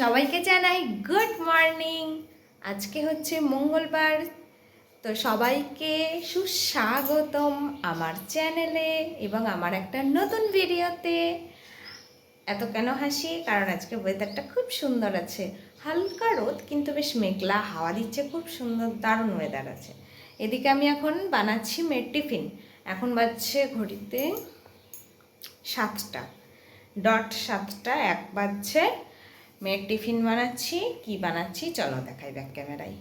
সবাইকে জানাই good morning আজকে হচ্ছে মঙ্গলবার, তো সবাইকে সুস্বাগতম আমার চ্যানেলে এবং আমার একটা নতুন ভিডিওতে। এত কেন হাসি? কারণ আজকে ওয়েদারটা খুব সুন্দর আছে। হালকা রোদ, কিন্তু বেশ মেঘলা, হাওয়া দিচ্ছে খুব সুন্দর, দারুণ ওয়েদার আছে। এদিকে আমি এখন বানাচ্ছি মেয়ের টিফিন। এখন বাজছে ঘড়িতে সাতটা। ডট সাতটা, এক বাজছে মেয়ের টিফিন বানাচ্ছি, কি বানাচ্ছি, চলো দেখাই ব্যাক ক্যামেরায়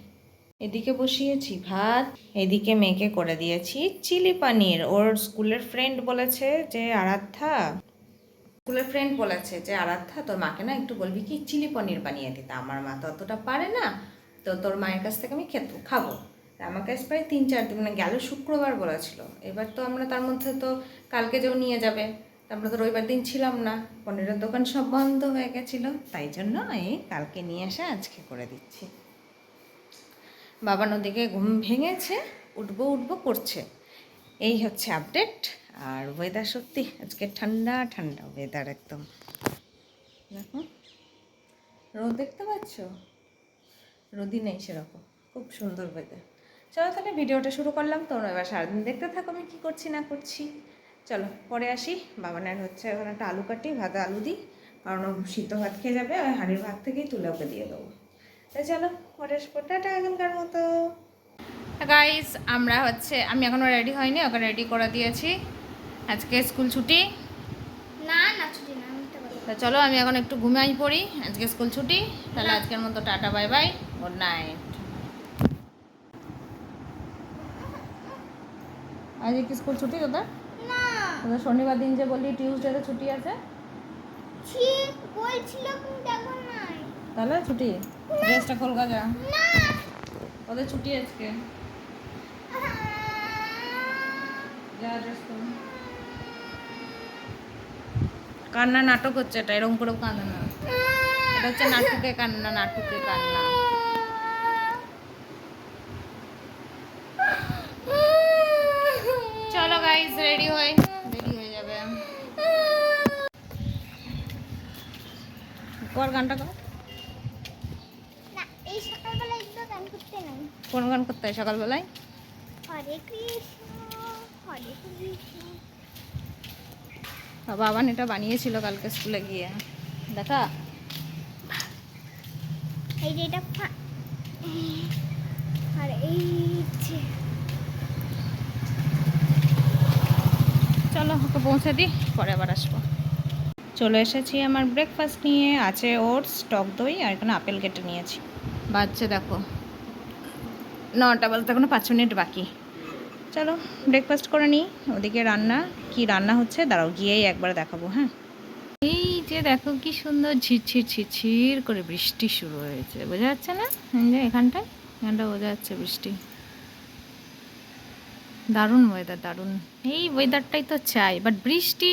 এদিকে বসিয়েছি ভাত, এদিকে মেয়েকে করে দিয়েছি চিলি পানির। ওর স্কুলের ফ্রেন্ড বলেছে যে, আরাধ্যা। স্কুলের ফ্রেন্ড বলেছে যে, আরাধ্যা, তোর মাকে না একটু বলবি কি চিলি পনির বানিয়ে দিতে? আমার মা তো অতটা পারে না, তো তোর মায়ের কাছ থেকে আমি খেত, খাব। আমাকে আজ প্রায় তিন চার দিন মানে গেল শুক্রবার বলেছিল। এবার তো আমরা তার মধ্যে তো কালকে যেও নিয়ে যাবে। তারপরে তো রবিবার দিন ছিলাম না। পনিরের দোকান সব বন্ধ হয়ে গেছিল। তাই জন্য এই কালকে নিয়ে এসে আজকে করে দিচ্ছি। বাবা নদীকে ঘুম ভেঙেছে, উঠবো উঠবো করছে। এই হচ্ছে আপডেট আর ওয়েদার সত্যি আজকে ঠান্ডা ঠান্ডা ওয়েদার একদম। দেখো, রোদ দেখতে পাচ্ছ? রোদই নেই সেরকম, খুব সুন্দর ওয়েদার চলো তাহলে ভিডিওটা শুরু করলাম। তোমরা এবার সারাদিন দেখতে থাকো আমি কী করছি, না করছি। চলো পরে আসি। বাবানের হচ্ছে এখন একটা আলু কাটি ভাজা আলু দিই। কারণ ও সিদ্ধ ভাত খেয়ে যাবে ওই হাঁড়ির ভাত থেকেই তুলে ওকে দিয়ে দেবো। তাই চলো পরে আসব। টাটা এখনকার মতো। গাইস আমরা হচ্ছে আমি এখনও রেডি হয়নি ওকে রেডি করে দিয়েছি। আজকে স্কুল ছুটি। না না ছুটি না তো চলো আমি এখন একটু ঘুমাই পড়ি। আজকে স্কুল ছুটি। তাহলে আজকের মতো tata bye bye good night আজকে স্কুল ছুটি তোদের? তোদের শনিবার দিন যে বললি টিউসডেতে ছুটি আছে? ঠিক বলছিল কিন্তু এখন নাই। তাহলে ছুটি? ড্রেসটা কলকা যা না। ওদের ছুটি আজকে। যা ড্রেস কর কান্না নাটক হচ্ছে এটা এরকম করেও কান্না না। এটা হচ্ছে নাটকে কান্না নাটকে কান্না। চলো গাইস রেডি হই রেডি হয়ে কর গানটা কর? কোন গান করতে হয় সকালবেলায়? হরে কৃষ্ণ হরে কৃষ্ণ। বাবান এটা বানিয়েছিল কালকে স্কুলে গিয়ে। দেখা? এই যে এটা আর এই যে চলো ওকে পৌঁছে দিই পরে আবার আসব। চলে এসেছি আমার ব্রেকফাস্ট নিয়ে। আছে ওটস টক দই আর এখানে আপেল কেটে নিয়েছি। বাচ্চা দেখো। নটা বলতে এখনও পাঁচ মিনিট বাকি। চলো ব্রেকফাস্ট করে নিই। ওদিকে রান্না কি রান্না হচ্ছে? দাঁড়াও গিয়েই একবার দেখাবো হ্যাঁ? এই যে দেখো কি সুন্দর ঝিরঝির ঝিরঝির করে বৃষ্টি শুরু হয়েছে। বোঝা যাচ্ছে না? যে এখানটায়? এখানটা বোঝা যাচ্ছে বৃষ্টি। দারুণ ওয়েদার দারুণ। এই ওয়েদারটাই তো চাই। বাট বৃষ্টি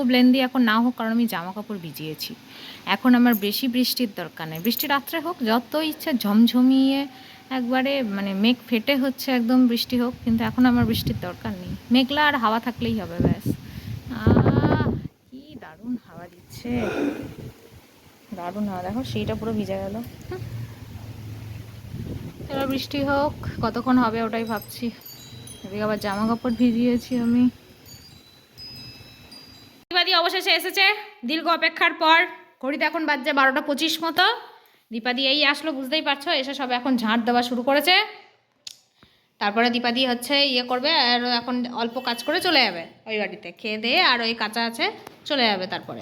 খুব লেন্দি এখন না হোক, কারণ আমি জামা কাপড় ভিজিয়েছি। এখন আমার বেশি বৃষ্টির দরকার নেই। বৃষ্টি রাত্রে হোক, যত ইচ্ছা ঝমঝমিয়ে একবারে মানে মেঘ ফেটে হচ্ছে একদম বৃষ্টি হোক, কিন্তু এখন আমার বৃষ্টির দরকার নেই। মেঘলা আর হাওয়া থাকলেই হবে, ব্যাস। কি দারুণ হাওয়া দিচ্ছে। দারুণ হাওয়া, দেখো সেইটা পুরো ভিজে গেল। এবার বৃষ্টি হোক, কতক্ষণ হবে ওটাই ভাবছি। এদিকে আবার জামা কাপড় ভিজিয়েছি আমি। অবশেষে এসেছে। দীর্ঘ অপেক্ষার পর ঘড়িতে এখন বাজছে বারোটা পঁচিশ মতো। দীপাদি এই আসলো, বুঝতেই পারছ? এসে সব এখন ঝাঁট দেওয়া শুরু করেছে। তারপরে দীপাদি হচ্ছে ইয়ে করবে আর এখন অল্প কাজ করে চলে যাবে ওই বাড়িতে। খেয়ে দিয়ে আর ওই কাঁচা আছে, চলে যাবে তারপরে।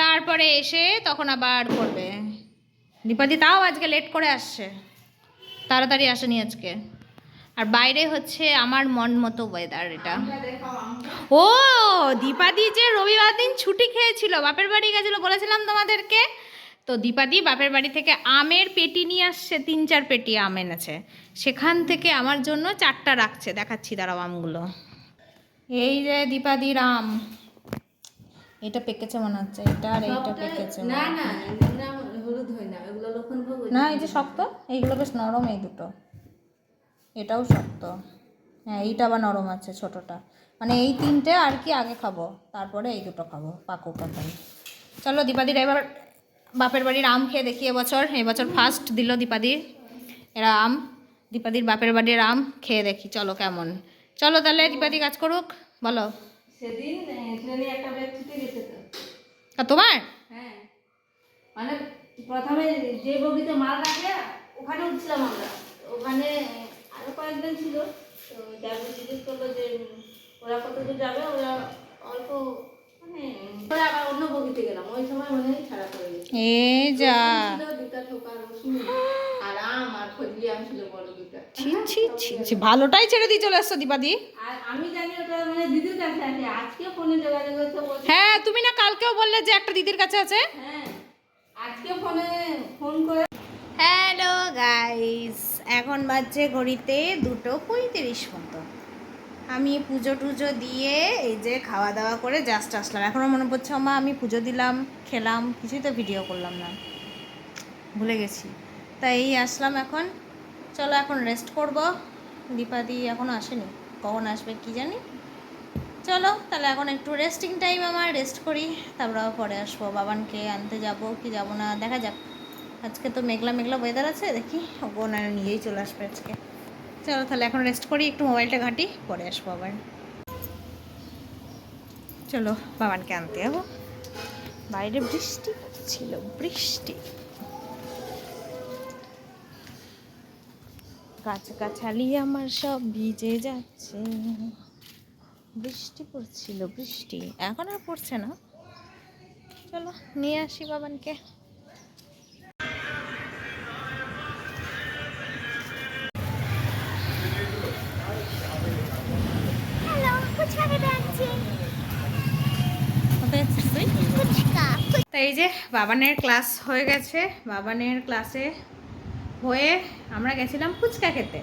তারপরে এসে তখন আবার করবে। দীপাদি তাও আজকে লেট করে আসছে। তাড়াতাড়ি আসেনি আজকে। আর বাইরে হচ্ছে আমার মন মতো ওয়েদার এটা। ও দীপাদি যে রবিবার দিন ছুটি খেয়েছিল বাপের বাড়ি গেছিল বলেছিলাম তোমাদেরকে? তো দীপাদি বাপের বাড়ি থেকে আমের পেটি নিয়ে আসছে তিন চার পেটি আম এনেছে। সেখান থেকে আমার জন্য চারটা রাখছে দেখাচ্ছি দাঁড়াও আমগুলো। এই যে দীপাদির আম। এটা পেকেছে মনে হচ্ছে এটা আর এইটা পেকেছে। না না হলুদ হয় না এগুলো না এই যে শক্ত এইগুলো বেশ নরম এই দুটো। এটাও শক্ত। হ্যাঁ এইটা আবার নরম আছে ছোটোটা। মানে এই তিনটে আর কি আগে খাব তারপরে এই দুটো খাব পাকো পাতাই চলো দীপাদির এবার বাপের বাড়ির আম খেয়ে দেখি এবছর। এবছর ফার্স্ট দিল দীপাদির এরা আম। দীপাদির বাপের বাড়ির আম খেয়ে দেখি চলো কেমন। চলো তাহলে দীপাদি কাজ করুক বলো। সেদিন একটা ব্যাগ ছুটে গেছে তো। তোমার? হ্যাঁ। মানে প্রথমে যে বগিতে মাল রাখে ওখানে উঠছিলাম আমরা। ওখানে আরও কয়েকজন ছিল তো জিজ্ঞেস করল যে ওরা কত দূর যাবে ওরা অল্প মানে আবার অন্য বগিতে গেলাম। ওই সময় মনে হয় ছাড়া পড়ে গেছে। যা। দুটা ঠোকা রসুন আর আম আর ফজলি আম ছিল বড় দুটা ছি ছি ছি ছি ভালোটাই ছেড়ে দিয়ে চলে আসছো দীপাদি। আর আমি জানি ওটা মানে দিদির কাছে আছে আজকে ফোনে যোগাযোগ হয়েছে হ্যাঁ তুমি না কালকেও বললে যে একটা দিদির কাছে আছে? হ্যাঁ আজকে ফোনে ফোন করে হ্যালো গাইস এখন বাজছে ঘড়িতে দুটো পঁয়ত্রিশ মতো। আমি পুজো টুজো দিয়ে এই যে খাওয়া দাওয়া করে জাস্ট আসলাম। এখনও মনে পড়ছে মা আমি পুজো দিলাম, খেলাম, কিছুই তো ভিডিও করলাম না। ভুলে গেছি। তাই এই আসলাম এখন। চলো এখন রেস্ট করব। দীপাদি এখনও আসেনি। কখন আসবে কি জানি। চলো, তাহলে এখন একটু রেস্টিং টাইম আমার রেস্ট করি। তারপর পরে আসব। বাবানকে আনতে যাব কি যাব না, দেখা যাক। আজকে তো মেঘলা মেঘলা ওয়েদার আছে, দেখি ও না নিজেই চলে আসবে আজকে। চলো তাহলে এখন রেস্ট করি, একটু মোবাইলটা ঘাঁটি, পরে আসব আবার। চলো, বাবানকে আনতে যাব। বাইরে বৃষ্টি ছিল বৃষ্টি। গাছগাছালি আমার সব ভিজে যাচ্ছে। বৃষ্টি পড়ছিল, বৃষ্টি। এখন আর পড়ছে না। চলো, নিয়ে আসি বাবানকে। এই যে বাবানের ক্লাস হয়ে গেছে, বাবানের ক্লাসে হয়ে আমরা গেছিলাম ফুচকা খেতে।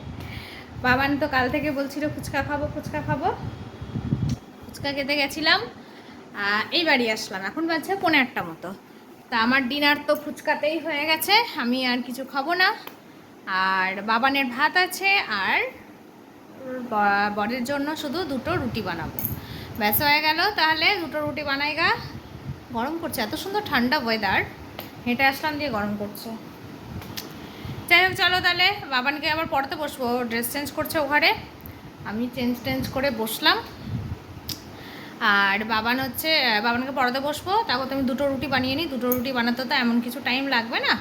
বাবান তো কাল থেকে বলছিল, ফুচকা খাব ফুচকা খাব। ফুচকা খেতে গেছিলাম এই বাড়ি আসলাম। এখন বাজছে পনেরো একটা মতো। তা আমার ডিনার তো ফুচকাতেই হয়ে গেছে, আমি আর কিছু খাব না। আর বাবানের ভাত আছে, আর বরের জন্য শুধু দুটো রুটি বানাবো। ব্যাস হয়ে গেল, তাহলে দুটো রুটি বানাই গা গরম করছে, এত সুন্দর ঠান্ডা ওয়েদার হেঁটে আসলাম দিয়ে গরম করছে। যাই হোক, চলো তাহলে বাবানকে আবার পড়তে বসবো। ড্রেস চেঞ্জ করছে ও ঘরে আমি চেঞ্জ টেঞ্জ করে বসলাম। আর বাবান হচ্ছে, বাবানকে পড়াতে বসবো। তারপর তুমি দুটো রুটি বানিয়ে নিই। দুটো রুটি বানাতে তো এমন কিছু টাইম লাগবে না।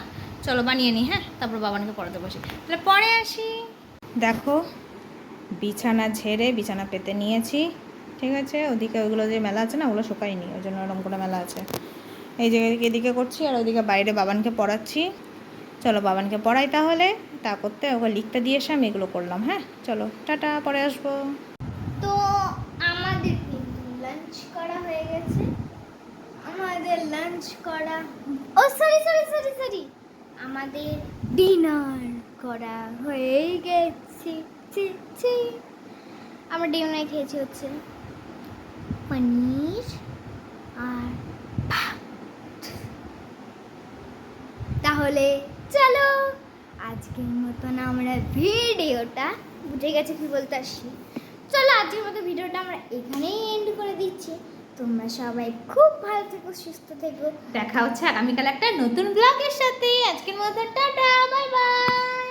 চলো বানিয়ে নিই হ্যাঁ? তারপর বাবানকে পড়াতে বসি। তাহলে পরে আসি। দেখো বিছানা ঝেড়ে বিছানা পেতে নিয়েছি, ঠিক আছে? ওদিকে ওইগুলো যে মেলা আছে না, ওগুলো শুকায়নি, ওই জন্য ওরকম করে মেলা আছে। এই যে এদিকে করছি, আর ওইদিকে বাইরে বাবানকে পড়াচ্ছি। চলো বাবানকে পড়াই তাহলে, তা করতে ওকে লিখতে দিয়ে এসে আমি এগুলো করলাম হ্যাঁ? চলো, টাটা, পরে আসব। তো আমাদের লাঞ্চ করা হয়ে গেছে। আমাদের লাঞ্চ করা ও সরি সরি সরি সরি আমাদের ডিনার করা হয়ে গেছে। ছি আমরা ডিনার খেয়েছি হচ্ছে পনির আর তাহলে চলো, আজকের মতন আমরা ভিডিওটা বুঝে গেছে কি বলতে আসি। চলো, আজকের মতো ভিডিওটা আমরা এখানেই এন্ড করে দিচ্ছি। তোমরা সবাই খুব ভালো থেকো, সুস্থ থেকো। দেখা হচ্ছে আগামীকাল একটা নতুন ব্লগের সাথে। আজকের মতো টাটা বাই বাই